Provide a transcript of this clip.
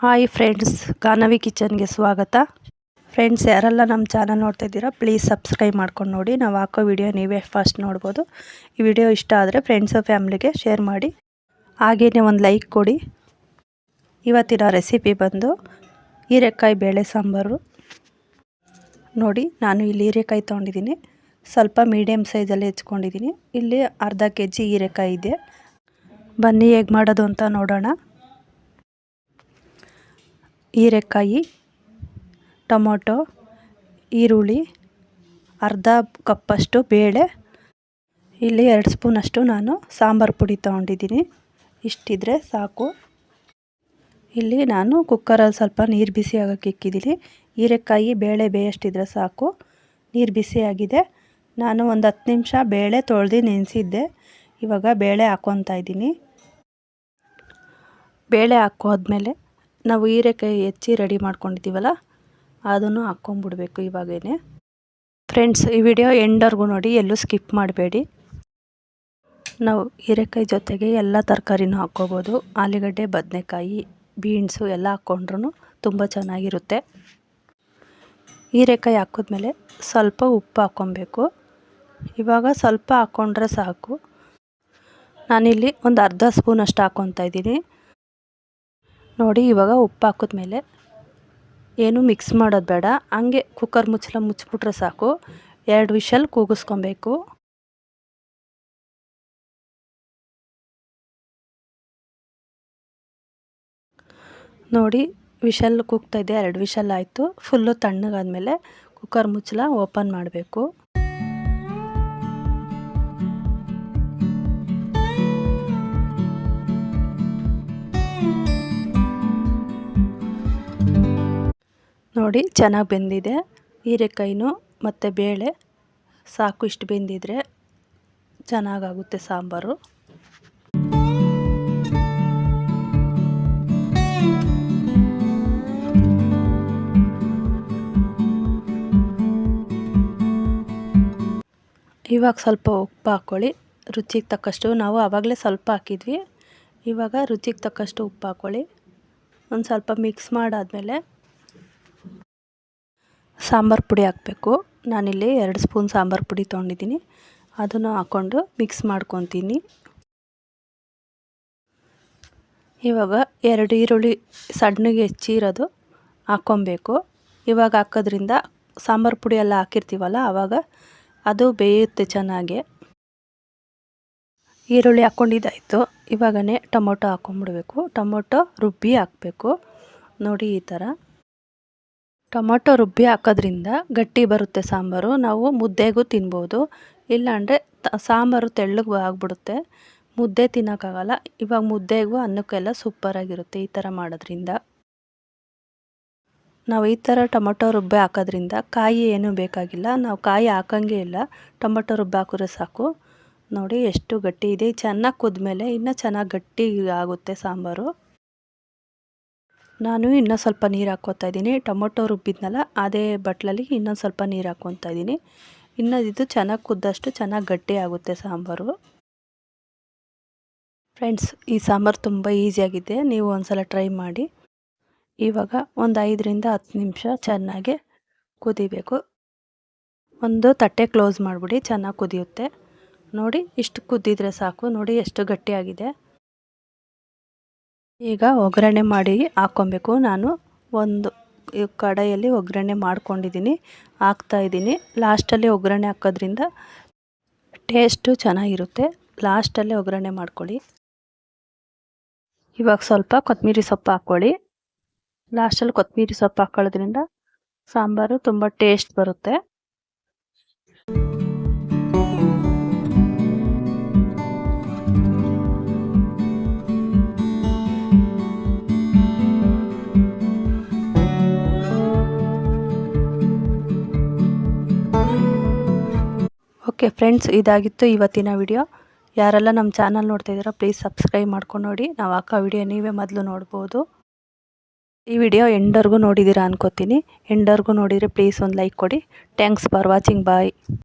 Hi friends Ganavi ಕಿಚನ್ಗೆ ಸ್ವಾಗತ. Friends ಯಾರೆಲ್ಲ ನಮ್ಮ ಚಾನಲ್ ನೋಡ್ತಾ ಇದ್ದೀರಾ ಪ್ಲೀಸ್ ಸಬ್ಸ್ಕ್ರೈಬ್ ಮಾಡ್ಕೊಂಡು ನೋಡಿ. ನಾವು ಹಾಕೋ ವಿಡಿಯೋ ನೀವೇ ಫಸ್ಟ್ ನೋಡ್ಬೋದು. ಈ ವಿಡಿಯೋ ಇಷ್ಟ ಆದರೆ ಫ್ರೆಂಡ್ಸು ಫ್ಯಾಮ್ಲಿಗೆ ಶೇರ್ ಮಾಡಿ. ಹಾಗೆಯೇ ಒಂದು ಲೈಕ್ ಕೊಡಿ. ಇವತ್ತಿನ ರೆಸಿಪಿ ಬಂದು ಹೀರೆಕಾಯಿ ಬೇಳೆ ಸಾಂಬಾರು. ನೋಡಿ, ನಾನು ಇಲ್ಲಿ ಹೀರೆಕಾಯಿ ತೊಗೊಂಡಿದ್ದೀನಿ. ಸ್ವಲ್ಪ ಮೀಡಿಯಮ್ ಸೈಜಲ್ಲಿ ಹೆಚ್ಕೊಂಡಿದ್ದೀನಿ. ಇಲ್ಲಿ ಅರ್ಧ ಕೆ ಜಿ ಹೀರೆಕಾಯಿ ಇದೆ. ಬನ್ನಿ ಹೇಗೆ ಮಾಡೋದು ಅಂತ ನೋಡೋಣ. ಹೀರೆಕಾಯಿ, ಟೊಮೊಟೊ, ಈರುಳ್ಳಿ, ಅರ್ಧ ಕಪ್ಪಷ್ಟು ಬೇಳೆ, ಇಲ್ಲಿ ಎರಡು ಸ್ಪೂನಷ್ಟು ನಾನು ಸಾಂಬಾರು ಪುಡಿ ತೊಗೊಂಡಿದ್ದೀನಿ. ಇಷ್ಟಿದ್ರೆ ಸಾಕು. ಇಲ್ಲಿ ನಾನು ಕುಕ್ಕರಲ್ಲಿ ಸ್ವಲ್ಪ ನೀರು ಬಿಸಿ ಆಗೋಕ್ಕೆ ಇಕ್ಕಿದ್ದೀನಿ. ಹೀರೆಕಾಯಿ, ಬೇಳೆ ಬೇಯಷ್ಟಿದ್ರೆ ಸಾಕು. ನೀರು ಬಿಸಿ ಆಗಿದೆ. ನಾನು ಒಂದು ಹತ್ತು ನಿಮಿಷ ಬೇಳೆ ತೊಳೆದು ನೆನೆಸಿದ್ದೆ. ಇವಾಗ ಬೇಳೆ ಹಾಕ್ಕೊತಾ ಇದ್ದೀನಿ. ಬೇಳೆ ಹಾಕೋದ್ಮೇಲೆ ನಾವು ಹೀರೆಕಾಯಿ ಹೆಚ್ಚಿ ರೆಡಿ ಮಾಡ್ಕೊಂಡಿದ್ದೀವಲ್ಲ, ಅದನ್ನು ಹಾಕ್ಕೊಂಬಿಡ್ಬೇಕು ಇವಾಗೇನೆ. ಫ್ರೆಂಡ್ಸ್ ಈ ವಿಡಿಯೋ ಎಂಡರ್ಗೂ ನೋಡಿ, ಎಲ್ಲೂ ಸ್ಕಿಪ್ ಮಾಡಬೇಡಿ. ನಾವು ಹೀರೆಕಾಯಿ ಜೊತೆಗೆ ಎಲ್ಲ ತರಕಾರಿನೂ ಹಾಕ್ಕೋಬೋದು. ಆಲೂಗಡ್ಡೆ, ಬದನೆಕಾಯಿ ಬೀನ್ಸು ಎಲ್ಲ ಹಾಕ್ಕೊಂಡ್ರೂ ತುಂಬ ಚೆನ್ನಾಗಿರುತ್ತೆ. ಹೀರೆಕಾಯಿ ಹಾಕಿದ್ಮೇಲೆ ಸ್ವಲ್ಪ ಉಪ್ಪು ಹಾಕ್ಕೊಬೇಕು. ಇವಾಗ ಸ್ವಲ್ಪ ಹಾಕ್ಕೊಂಡ್ರೆ ಸಾಕು. ನಾನಿಲ್ಲಿ ಒಂದು ಅರ್ಧ ಸ್ಪೂನಷ್ಟು ಹಾಕ್ಕೊತಾ ಇದ್ದೀನಿ. ನೋಡಿ, ಇವಾಗ ಉಪ್ಪು ಹಾಕಿದ್ಮೇಲೆ ಏನು ಮಿಕ್ಸ್ ಮಾಡೋದು ಬೇಡ. ಹಂಗೆ ಕುಕ್ಕರ್ ಮುಚ್ಚಲ ಮುಚ್ಚಿಬಿಟ್ರೆ ಸಾಕು. ಎರಡು ವಿಷಲ್ ಕೂಗಿಸ್ಕೊಬೇಕು. ನೋಡಿ, ವಿಷಲ್ ಕೂಗ್ತಾಯಿದ್ದೆ ಎರಡು ವಿಷಲ್ ಆಯಿತು. ಫುಲ್ಲು ತಣ್ಣಗಾದ್ಮೇಲೆ ಕುಕ್ಕರ್ ಮುಚ್ಚಲ ಓಪನ್ ಮಾಡಬೇಕು. ನೋಡಿ ಚೆನ್ನಾಗಿ ಬೆಂದಿದೆ. ಹೀರೆಕಾಯಿನೂ ಮತ್ತು ಬೇಳೆ ಸಾಕು ಇಷ್ಟು ಬೆಂದಿದ್ರೆ ಚೆನ್ನಾಗಾಗುತ್ತೆ ಸಾಂಬಾರು. ಇವಾಗ ಸ್ವಲ್ಪ ಉಪ್ಪು ಹಾಕ್ಕೊಳ್ಳಿ. ರುಚಿಗೆ ತಕ್ಕಷ್ಟು ನಾವು ಆವಾಗಲೇ ಸ್ವಲ್ಪ ಹಾಕಿದ್ವಿ. ಇವಾಗ ರುಚಿಗೆ ತಕ್ಕಷ್ಟು ಉಪ್ಪು ಹಾಕ್ಕೊಳ್ಳಿ. ಒಂದು ಸ್ವಲ್ಪ ಮಿಕ್ಸ್ ಮಾಡಾದಮೇಲೆ ಸಾಂಬಾರು ಪುಡಿ ಹಾಕಬೇಕು. ನಾನಿಲ್ಲಿ ಎರಡು ಸ್ಪೂನ್ ಸಾಂಬಾರು ಪುಡಿ ತೊಗೊಂಡಿದ್ದೀನಿ. ಅದನ್ನು ಹಾಕ್ಕೊಂಡು ಮಿಕ್ಸ್ ಮಾಡ್ಕೊತೀನಿ. ಇವಾಗ ಎರಡು ಈರುಳ್ಳಿ ಸಣ್ಣಗೆ ಹೆಚ್ಚಿರೋದು ಹಾಕ್ಕೊಬೇಕು. ಇವಾಗ ಹಾಕೋದ್ರಿಂದ ಸಾಂಬಾರು ಪುಡಿ ಎಲ್ಲ ಹಾಕಿರ್ತೀವಲ್ಲ ಆವಾಗ ಅದು ಬೇಯುತ್ತೆ ಚೆನ್ನಾಗಿ. ಈರುಳ್ಳಿ ಹಾಕ್ಕೊಂಡಿದ್ದಾಯಿತು. ಇವಾಗನೇ ಟೊಮೊಟೊ ಹಾಕ್ಕೊಂಬಿಡ್ಬೇಕು. ಟೊಮೊಟೊ ರುಬ್ಬಿ ಹಾಕಬೇಕು. ನೋಡಿ ಈ ಥರ. ಟೊಮೊಟೊ ರುಬ್ಬಿ ಹಾಕೋದ್ರಿಂದ ಗಟ್ಟಿ ಬರುತ್ತೆ ಸಾಂಬಾರು. ನಾವು ಮುದ್ದೆಗೂ ತಿನ್ಬೋದು. ಇಲ್ಲಾಂದರೆ ಸಾಂಬಾರು ತೆಳ್ಳಗೆ ಆಗಿಬಿಡುತ್ತೆ. ಮುದ್ದೆ ತಿನ್ನೋಕ್ಕಾಗಲ್ಲ. ಇವಾಗ ಮುದ್ದೆಗೂ ಅನ್ನಕ್ಕೆಲ್ಲ ಸೂಪರಾಗಿರುತ್ತೆ ಈ ಥರ ಮಾಡೋದ್ರಿಂದ. ನಾವು ಈ ಥರ ಟೊಮೊಟೊ ರುಬ್ಬಿ ಹಾಕೋದ್ರಿಂದ ಕಾಯಿ ಏನೂ ಬೇಕಾಗಿಲ್ಲ. ನಾವು ಕಾಯಿ ಹಾಕೋಂಗೇ ಇಲ್ಲ. ಟೊಮೊಟೊ ರುಬ್ಬಿ ಹಾಕಿದ್ರೆ ಸಾಕು. ನೋಡಿ ಎಷ್ಟು ಗಟ್ಟಿ ಇದೆ. ಚೆನ್ನಾಗಿ ಕುದ್ಮೇಲೆ ಇನ್ನೂ ಚೆನ್ನಾಗಿ ಗಟ್ಟಿ ಆಗುತ್ತೆ ಸಾಂಬಾರು. ನಾನು ಇನ್ನೂ ಸ್ವಲ್ಪ ನೀರು ಹಾಕ್ಕೋತಾ ಇದ್ದೀನಿ. ಟೊಮೊಟೊ ರುಬ್ಬಿದ್ನಲ್ಲ, ಅದೇ ಬಟ್ಲಲ್ಲಿ ಇನ್ನೊಂದು ಸ್ವಲ್ಪ ನೀರು ಹಾಕ್ಕೊತಾ ಇದ್ದೀನಿ. ಇನ್ನೂ ಇದು ಚೆನ್ನಾಗಿ ಕುದ್ದಷ್ಟು ಚೆನ್ನಾಗಿ ಗಟ್ಟಿ ಆಗುತ್ತೆ ಸಾಂಬಾರು. ಫ್ರೆಂಡ್ಸ್, ಈ ಸಾಂಬಾರು ತುಂಬ ಈಸಿಯಾಗಿದೆ. ನೀವು ಒಂದ್ಸಲ ಟ್ರೈ ಮಾಡಿ. ಇವಾಗ ಒಂದು ಐದರಿಂದ ಹತ್ತು ನಿಮಿಷ ಚೆನ್ನಾಗಿ ಕುದಿಬೇಕು. ಒಂದು ತಟ್ಟೆ ಕ್ಲೋಸ್ ಮಾಡಿಬಿಡಿ, ಚೆನ್ನಾಗಿ ಕುದಿಯುತ್ತೆ. ನೋಡಿ, ಇಷ್ಟು ಕುದ್ದಿದ್ರೆ ಸಾಕು. ನೋಡಿ, ಎಷ್ಟು ಗಟ್ಟಿಯಾಗಿದೆ. ಈಗ ಒಗ್ಗರಣೆ ಮಾಡಿ ಹಾಕ್ಕೊಬೇಕು. ನಾನು ಒಂದು ಕಡಾಯಲ್ಲಿ ಒಗ್ಗರಣೆ ಮಾಡ್ಕೊಂಡಿದ್ದೀನಿ. ಹಾಕ್ತಾಯಿದ್ದೀನಿ ಲಾಸ್ಟಲ್ಲಿ ಒಗ್ಗರಣೆ ಹಾಕೋದ್ರಿಂದ ಟೇಸ್ಟು ಚೆನ್ನಾಗಿರುತ್ತೆ. ಲಾಸ್ಟಲ್ಲಿ ಒಗ್ಗರಣೆ ಮಾಡ್ಕೊಳ್ಳಿ. ಇವಾಗ ಸ್ವಲ್ಪ ಕೊತ್ತಂಬರಿ ಸೊಪ್ಪು ಹಾಕ್ಕೊಳ್ಳಿ. ಲಾಸ್ಟಲ್ಲಿ ಕೊತ್ತಂಬರಿ ಸೊಪ್ಪು ಹಾಕೊಳ್ಳೋದ್ರಿಂದ ಸಾಂಬಾರು ತುಂಬ ಟೇಸ್ಟ್ ಬರುತ್ತೆ. ಓಕೆ ಫ್ರೆಂಡ್ಸ್, ಇದಾಗಿತ್ತು ಇವತ್ತಿನ ವಿಡಿಯೋ. ಯಾರೆಲ್ಲ ನಮ್ಮ ಚಾನಲ್ ನೋಡ್ತಾ ಇದ್ದೀರಾ ಪ್ಲೀಸ್ ಸಬ್ಸ್ಕ್ರೈಬ್ ಮಾಡ್ಕೊಂಡು ನೋಡಿ ನಾವು ಹಾಕೋ ವಿಡಿಯೋ ನೀವೇ ಮೊದಲು ನೋಡ್ಬೋದು. ಈ ವಿಡಿಯೋ ಎಂಡರ್ಗೂ ನೋಡಿದ್ದೀರಾ ಅನ್ಕೋತೀನಿ. ಎಂಡರ್ಗೂ ನೋಡಿದರೆ ಪ್ಲೀಸ್ ಒಂದು ಲೈಕ್ ಕೊಡಿ. Thanks for watching bye